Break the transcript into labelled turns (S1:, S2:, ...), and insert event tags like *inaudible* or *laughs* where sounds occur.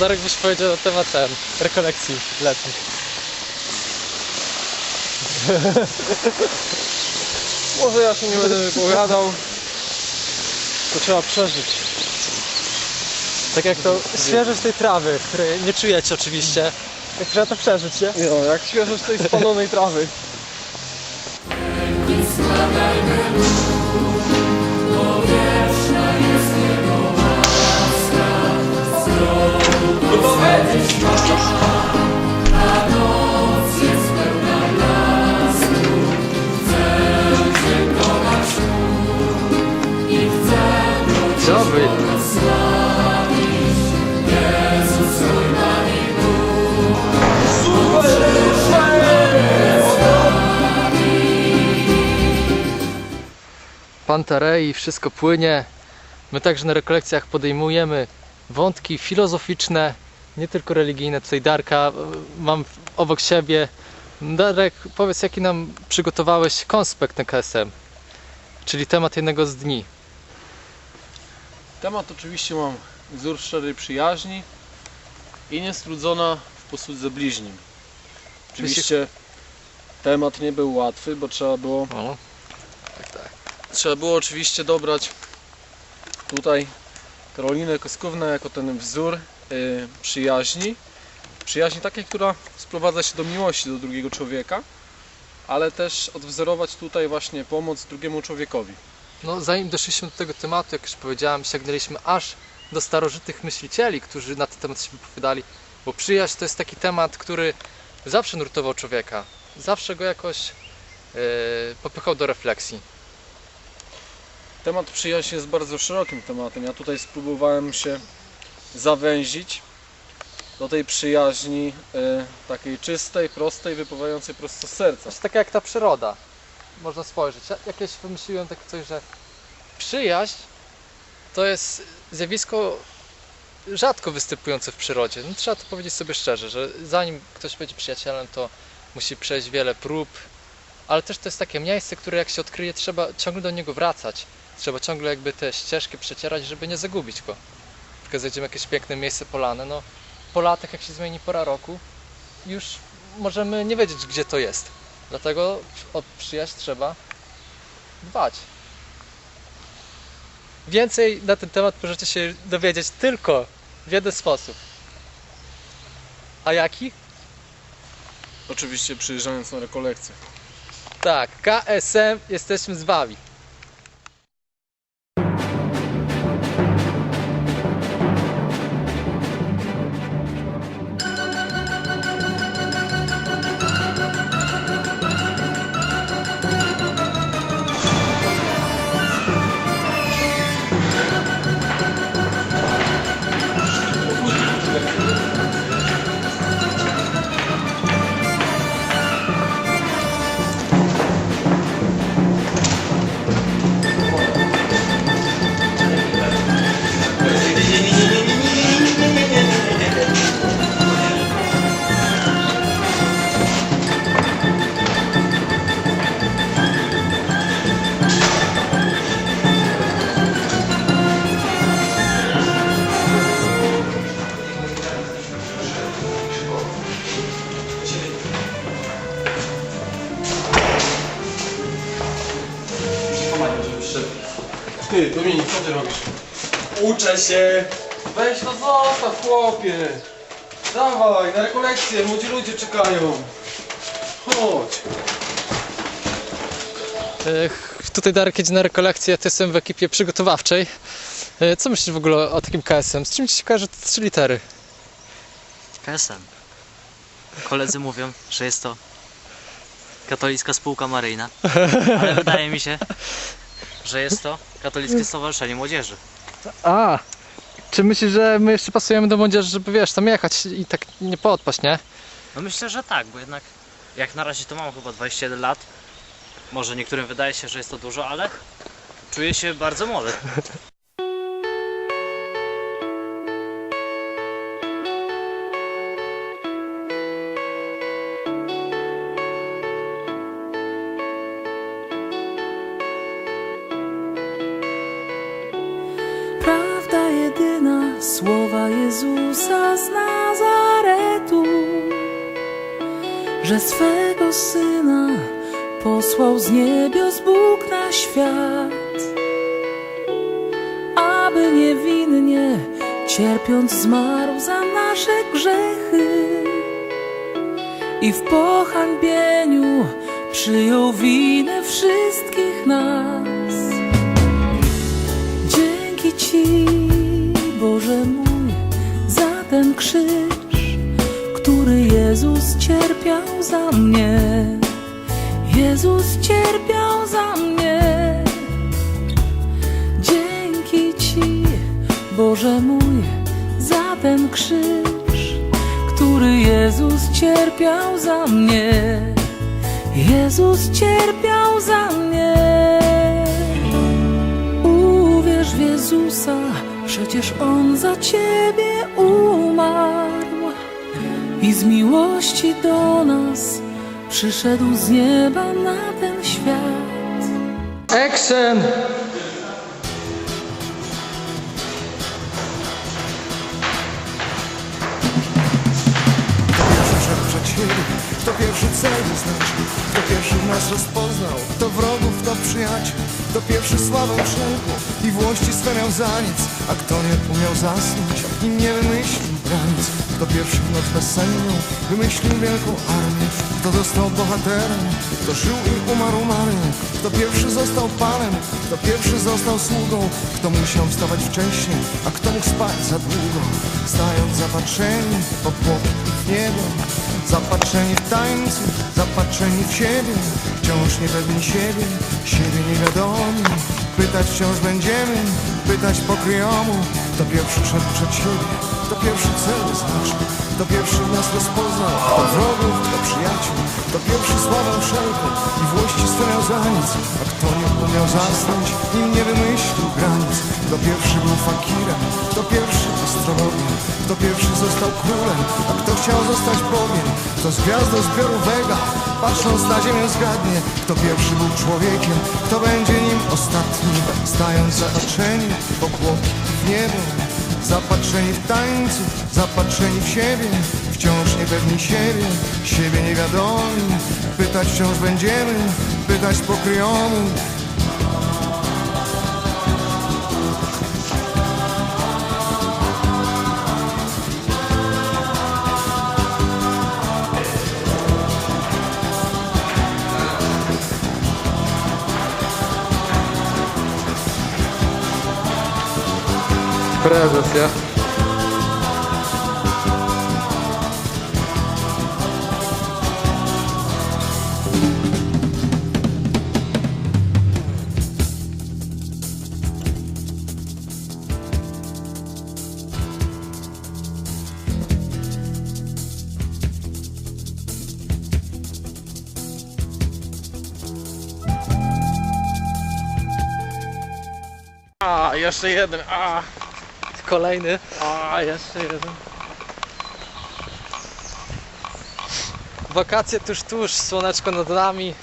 S1: Darek byś powiedział na temat ten, rekolekcji letnich. *laughs*
S2: Może ja się nie będę wypowiadał. To trzeba przeżyć.
S1: Tak jak to świeżość tej trawy, której nie czujecie oczywiście. Jak trzeba to przeżyć, nie?
S2: No, jak świeżość tej spalonej trawy.
S1: Co by? Pantarei, wszystko płynie. My także na rekolekcjach podejmujemy wątki filozoficzne, nie tylko religijne. Tutaj Darka y, mam obok siebie. Darek, powiedz jaki nam przygotowałeś konspekt na KSM, czyli temat jednego z dni.
S2: Temat oczywiście mam wzór szczerej przyjaźni i niestrudzona w posłudze bliźnim. Oczywiście temat nie był łatwy, bo trzeba było,
S1: O, tak, tak.
S2: trzeba było oczywiście dobrać tutaj Karolinę Koskównę jako ten wzór y, przyjaźni. Przyjaźni takiej, która sprowadza się do miłości do drugiego człowieka, ale też odwzorować tutaj właśnie pomoc drugiemu człowiekowi.
S1: No, zanim doszliśmy do tego tematu, jak już powiedziałem, sięgnęliśmy aż do starożytnych myślicieli, którzy na ten temat się wypowiadali, bo przyjaźń to jest taki temat, który zawsze nurtował człowieka, zawsze go jakoś yy, popychał do refleksji.
S2: Temat przyjaźni jest bardzo szerokim tematem. Ja tutaj spróbowałem się zawęzić do tej przyjaźni e, takiej czystej, prostej, wypływającej prosto z serca.
S1: Jest taka jak ta przyroda, można spojrzeć. Ja jakieś wymyśliłem takie coś, że przyjaźń to jest zjawisko rzadko występujące w przyrodzie. No, trzeba to powiedzieć sobie szczerze, że zanim ktoś będzie przyjacielem, to musi przejść wiele prób, ale też to jest takie miejsce, które jak się odkryje, trzeba ciągle do niego wracać. Trzeba ciągle jakby te ścieżki przecierać, żeby nie zagubić go. Przykład znajdziemy jakieś piękne miejsce polane, no po latach jak się zmieni pora roku, już możemy nie wiedzieć gdzie to jest. Dlatego o przyjaźń trzeba dbać. Więcej na ten temat możecie się dowiedzieć tylko w jeden sposób. A jaki?
S2: Oczywiście przyjeżdżając na rekolekcję.
S1: Tak, KSM jesteśmy z Wami.
S2: Ty, Dominik, co ty robisz?
S3: Uczę się.
S2: Weź to zostaw, chłopie! Dawaj, na rekolekcję, młodzi ludzie czekają. Chodź.
S1: Ech, Tutaj Darek jedzie na rekolekcję, ty jestem w ekipie przygotowawczej. E, Co myślisz w ogóle o takim KSM? Z czym ci się kojarzy te trzy litery?
S3: KSM. Koledzy mówią, że jest to katolicka spółka maryjna, ale wydaje mi się, że jest to katolickie stowarzyszenie młodzieży.
S1: A, czy myślisz, że my jeszcze pasujemy do młodzieży, żeby wiesz, tam jechać i tak nie podpaść, nie?
S3: No myślę, że tak, bo jednak jak na razie to mam chyba 21 lat. Może niektórym wydaje się, że jest to dużo, ale czuję się bardzo młody.
S4: Że swego syna posłał z niebios Bóg na świat, aby niewinnie cierpiąc zmarł za nasze grzechy i w pohańbieniu przyjął winę wszystkich nas. Dzięki Ci, Boże mój, za ten krzyż, który Jezus cierpiał za mnie. Jezus cierpiał za mnie. Dzięki Ci, Boże mój, za ten krzyż, który Jezus cierpiał za mnie. Jezus cierpiał za mnie. Uwierz w Jezusa, przecież On za ciebie umarł i z miłości do nas przyszedł z nieba na ten świat.
S1: Action!
S5: pierwszy szedł przed siebie, kto pierwszy cel wyznaczył, kto pierwszy nas rozpoznał, kto wrogów, kto przyjaciół, kto pierwszy sławę wszelką i włości swe miał za nic, a kto nie umiał zasnąć, nim nie wymyślił granic, kto pierwszy w noc bezsenną wymyślił wielką armię, kto został bohaterem, kto żył i umarł marnie, kto pierwszy został panem, kto pierwszy został sługą, kto musiał wstawać wcześniej, a kto mógł spać za długo, stając zapatrzeni po chłopu i w niebo. Zapatrzeni w tańcu, zapatrzeni w siebie. Wciąż niepewni siebie, siebie niewiadomi. Pytać wciąż będziemy, pytać pokryjomu. Kto pierwszy szedł przed siebie, kto pierwszy cel wyznaczył Kto pierwszy nas rozpoznał, kto wrogów, kto przyjaciół Kto pierwszy sławę wszelką i włości miał za nic. A kto nie umiał zasnąć, nim nie wymyślił granic? Kto pierwszy był fakirem, kto pierwszy astrologiem Kto pierwszy został królem, a kto chciał zostać Bogiem Kto z gwiazdą zbioru Vega, patrząc na ziemię zgadnie. Kto pierwszy był człowiekiem, kto będzie nim ostatni Stając zapatrzeni w obłoki w niebo Zapatrzeni w tańcu, zapatrzeni w siebie Wciąż niepewni siebie, siebie niewiadomi. Pytać wciąż będziemy, pytać pokryjomu
S1: Prezes, ja.
S2: A, jeszcze jeden, a,
S1: Kolejny.
S2: a, jeszcze jeden.
S1: Wakacje tuż, tuż, słoneczko nad nami,